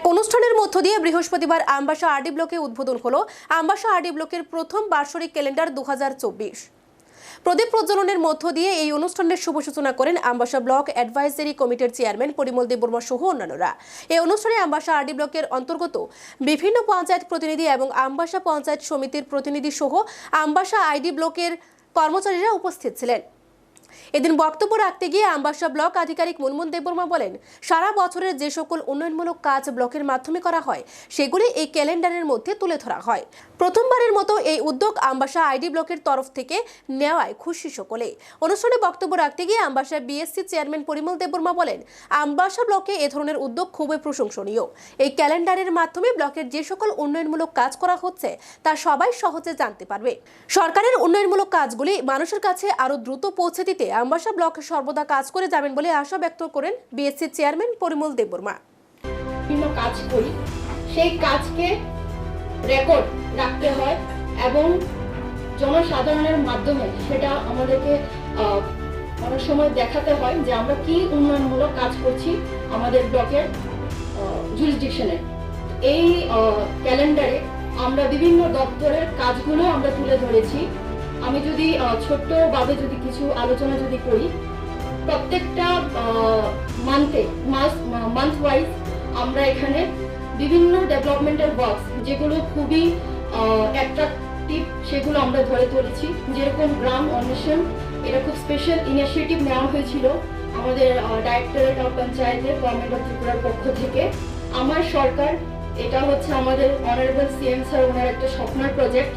এক অনুষ্ঠানের মধ্য দিয়ে বৃহস্পতিবার আমবাসা আরডি ব্লকে উদ্বোধন হলো আমবাসা আরডি ব্লকের প্রথম বার্ষিক ক্যালেন্ডার দু প্রদীপ প্রজ্বলনের মধ্য দিয়ে এই অনুষ্ঠানের শুভ সূচনা করেন আমবাসা ব্লক অ্যাডভাইজারি কমিটির চেয়ারম্যান পরিমল দেববর্মা সহ অন্যান্যরা। এই অনুষ্ঠানে আমবাসা আরডি ব্লকের অন্তর্গত বিভিন্ন পঞ্চায়েত প্রতিনিধি এবং আমবাসা পঞ্চায়েত সমিতির প্রতিনিধি সহ আমবাসা আইডি ব্লকের কর্মচারীরা উপস্থিত ছিলেন। এদিন বক্তব্য রাখতে গিয়ে আমবাসা ব্লক আধিকারিক মুনমুন দেববর্মা বলেন, সারা বছরের যে সকল উন্নয়নমূলক কাজ ব্লকের মাধ্যমে করা হয়, সেগুলি এই ক্যালেন্ডারের মধ্যে তুলে ধরা হয়। প্রথমবারের মতো এই উদ্যোগ আমবাসা আইডি ব্লকের তরফ থেকে নেওয়ায় খুশি সকলে। অনুষ্ঠানে বক্তব্য রাখতে গিয়ে আমবাসা বিএসসি চেয়ারম্যান পরিমল দেববর্মা বলেন, আমবাসা ব্লকে এ ধরনের উদ্যোগ খুবই প্রশংসনীয়। এই ক্যালেন্ডারের মাধ্যমে ব্লকের যে সকল উন্নয়নমূলক কাজ করা হচ্ছে, তা সবাই সহজে জানতে পারবে। সরকারের উন্নয়নমূলক কাজগুলি মানুষের কাছে আরও দ্রুত পৌঁছে দিতে আমবাসা ব্লক সর্বদা কাজ করে যাবেন বলে আশা ব্যক্ত করেন বিএসসি চেয়ারম্যান পরিমল দেববর্মা। বিভিন্ন কাজ করি। সেই কাজকে রেকর্ড রাখতে হয় এবং জনসাধারণের মাধ্যমে সেটা আমাদেরকে অনেক সময় দেখাতে হয় যে আমরা কি উন্নয়নমূলক কাজ করছি আমাদের ব্লকের জুরিসডিকশনে এই ক্যালেন্ডারে আমরা বিভিন্ন দপ্তরের কাজগুলো আমরা তুলে ধরেছি। আমি যদি ছোট্টভাবে যদি কিছু আলোচনা যদি করি, প্রত্যেকটা মান্থে মাস মান্থ ওয়াইজ আমরা এখানে বিভিন্ন ডেভেলপমেন্টের ওয়ার্কস যেগুলো খুবই অ্যাট্রাকটিভ সেগুলো আমরা ধরে তুলেছি। যেরকম গ্রাম অন্বেষণ, এটা খুব স্পেশাল ইনিশিয়েটিভ নেওয়া হয়েছিল আমাদের ডাইরেক্টরেট অফ পঞ্চায়েতের গভর্নমেন্ট অফ ত্রিপুরার পক্ষ থেকে। আমার সরকার, এটা হচ্ছে আমাদের অনারেবল সিএম স্যার ওনার একটা স্বপ্নের প্রজেক্ট